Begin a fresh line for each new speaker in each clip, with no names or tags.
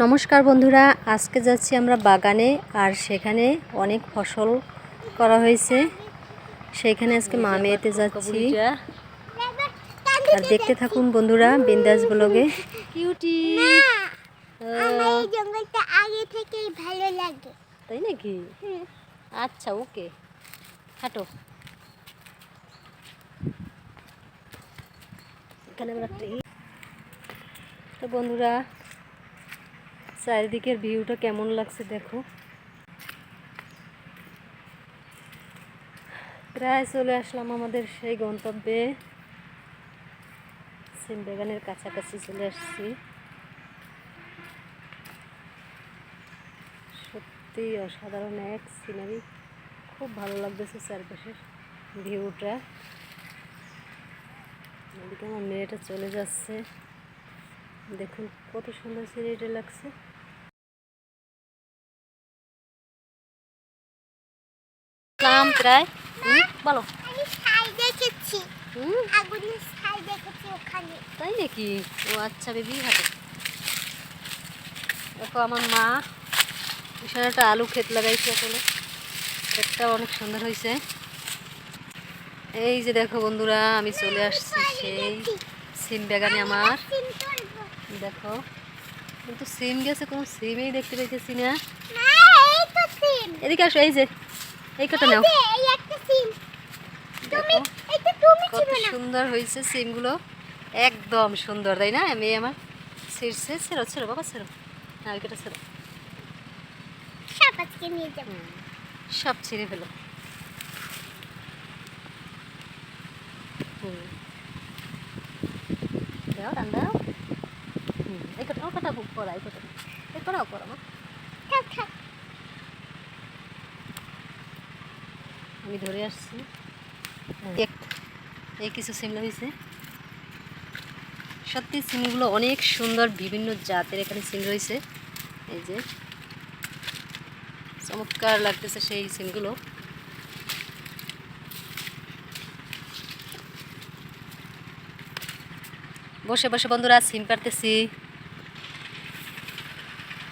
নমস্কার বন্ধুরা আজকে যাচ্ছি আমরা বাগানে আর সেখানে অনেক ফসল করা হয়েছে। সেখানে আজকে মা মেয়েতে যাচ্ছি। আর দেখতে থাকুন বন্ধুরা বিন্দাস ব্লগে। কিউটি।
জঙ্গলটা আগে থেকেই ভালো লাগে।
তাই নাকি? আচ্ছা ওকে। হাঁটো। এখানে আমরা তো বন্ধুরা চারিদিকের ভিউটা কেমন লাগছে দেখো। প্রায় চলে আসলাম আমাদের সেই গন্তব্যে। সিমবাগানের কাছাকাছি চলে আসছি। সত্যি অসাধারণ এক সিনারি খুব ভালো লাগতেছে চারপাশের ভিউটা। এদিকে আমার মেয়েটা চলে যাচ্ছে। দেখুন কত সুন্দর সিনারিটা লাগছে। কাম প্রায় বলো।
আমি ছাই দেখেছি।
হুম।
আগুনের দেখেছি ওখানে।
তাই নাকি? ও আচ্ছা বেবি হাতে দেখো আমার মা এখানে একটা আলু ক্ষেত লাগাইছে আসলে ক্ষেতটা অনেক সুন্দর হয়েছে এই যে দেখো বন্ধুরা আমি চলে আসছি সেই সিম বাগানে আমার। দেখো। কিন্তু সিম গেছে কোনো সিমই দেখতে পাইতেছি না। এদিকে আসো এই যে এই কটা নাও। কত সুন্দর হয়েছে সিমগুলো একদম সুন্দর তাই না? মেয়ে আমার ছিঁড়ছে ছেড়ো ছেড়ো বাবা ছেড়ো। না ওইটা ছেড়ো।
সব
ছিঁড়ে ফেলো। হুম। দাও হুম, কটা বুক করা এই কটা এই করাও করো মা। আমি ধরে আসছি। এই কিছু সিমলা হয়েছে সত্যি সিমগুলো অনেক সুন্দর বিভিন্ন জাতের এখানে সিম রয়েছে এই যে চমৎকার লাগতেছে সেই সিমগুলো বসে বসে বন্ধুরা সিম কাটতেছি।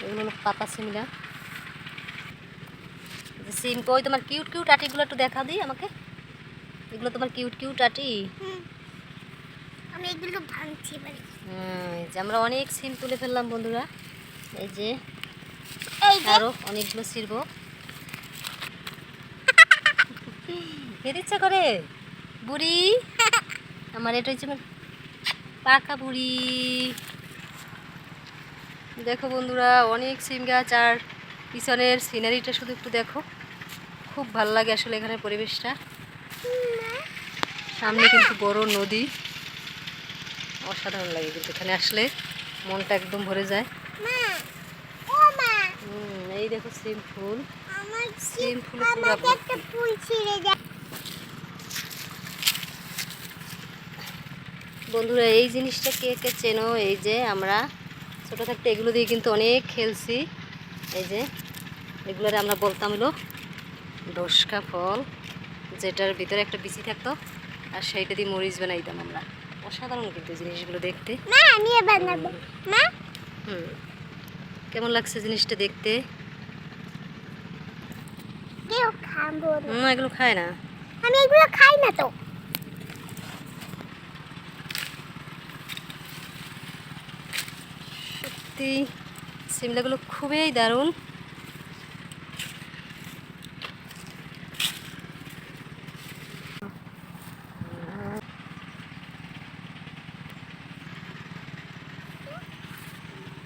এগুলো হলো পাতা সিমলা সিম কই তোমার কিউট কিউট আটিগুলো একটু দেখা দিই আমাকে। এগুলো তোমার কিউট কিউট আটি।
আমি এগুলো ভাঙছি এবারে।
যে আমরা অনেক সিম তুলে ফেললাম বন্ধুরা। এই যে
এই
আরও অনেকগুলো ছিড়বো। খেতে ইচ্ছা করে? বুড়ি? আমার এটা হচ্ছে পাকা বুড়ি। দেখো বন্ধুরা অনেক সিম গাছ আর পিছনের সিনারিটা শুধু একটু দেখো। খুব ভালো লাগে আসলে এখানে পরিবেশটা। সামনে কিন্তু বড় নদী। অসাধারণ লাগে কিন্তু এখানে আসলে। মনটা একদম ভরে যায়। এই দেখো সিম ফুল। সিম ফুল বন্ধুরা এই জিনিসটা কে কে চেনো? এই যে আমরা। ছোটো থাকতে এগুলো দিয়ে কিন্তু অনেক খেলছি। এই যে এগুলোরে আমরা বলতাম হলো দশকা ফল যেটার ভিতরে একটা বিচি থাকতো আর সেইটা দিয়ে মরিচ বানাইতাম আমরা। অসাধারণ কিন্তু জিনিসগুলো দেখতে। হুম। কেমন লাগছে জিনিসটা দেখতে? এগুলো খায় না?
আমি এগুলো খাই না তো।
সত্যি সিমলাগুলো খুবই দারুণ।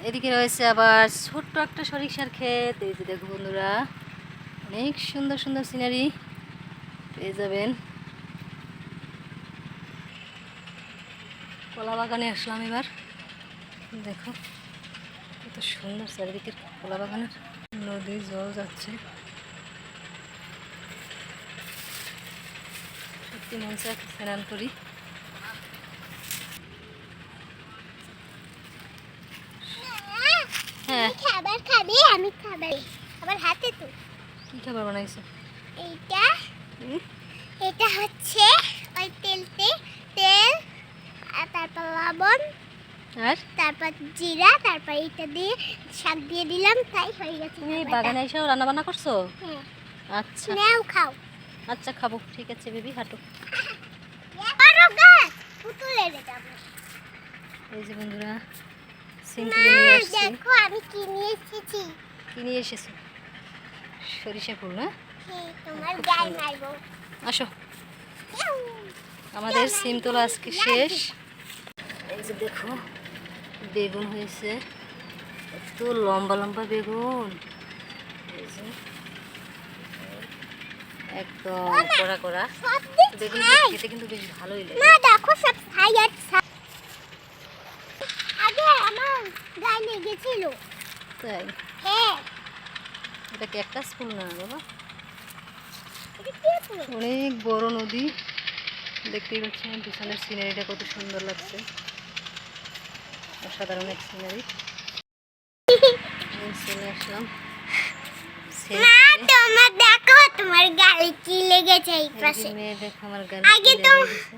এদিকে রয়েছে আবার ছোট্ট একটা সরিষার ক্ষেত। এই যে দেখো বন্ধুরা, অনেক সুন্দর সুন্দর সিনারি পেয়ে যাবেন। কলা বাগানে আসলাম এবার। দেখো। কত সুন্দর চারিদিকের কলা বাগানের নদীর জল যাচ্ছে। সত্যি মন চায় স্নান করি। হ্যাঁ।
খাবার খাবি আমি খাবার। হাতে তো।
কী খাবার বানাইছো?
এইটা। এটা হচ্ছে ওই তেলতে তেল আর তারপর লবণ।
আর?
তারপর জিরা তারপর এটা দিয়ে শাক দিয়ে দিলাম তাই হয়ে গেছে
তুমি। বাগানে এসেও রান্না বান্না করছ?
হ্যাঁ।
আচ্ছা।
নাও খাও।
আচ্ছা খাব। ঠিক আছে বেবি হাঁটো। এই যে বন্ধুরা
দেখো আমি কি নিয়ে এসেছি?
কি নিয়ে এসেছ? সরিষা ফুল না
হ্যাঁ, তোমার গায়ে মারবো।
আসো। আমাদের সিম তোলা আজকে শেষ। এই যে দেখো বেগুন হয়েছে। এত লম্বা লম্বা বেগুন। একদম কড়া কড়া। বেগুন খেতে কিন্তু বেশ ভালোই লাগে।
মা দেখো সব ছাই আর আগে আমার গায়ে লেগেছিল।
তাই?
হ্যাঁ।
এটা ক্যাকটাস ফুল না বাবা? অনেক বড় নদী। দেখতেই পাচ্ছেন পিছনের সিনারিটা কত সুন্দর লাগছে। অসাধারণ এক সিনারি চলে আসলাম।
মা তোমার দেখো তোমার গায়ে কি লেগেছে এই পাশে।
মেয়ে দেখো আমার গাল
আগে তো-
ফুলে গেছে।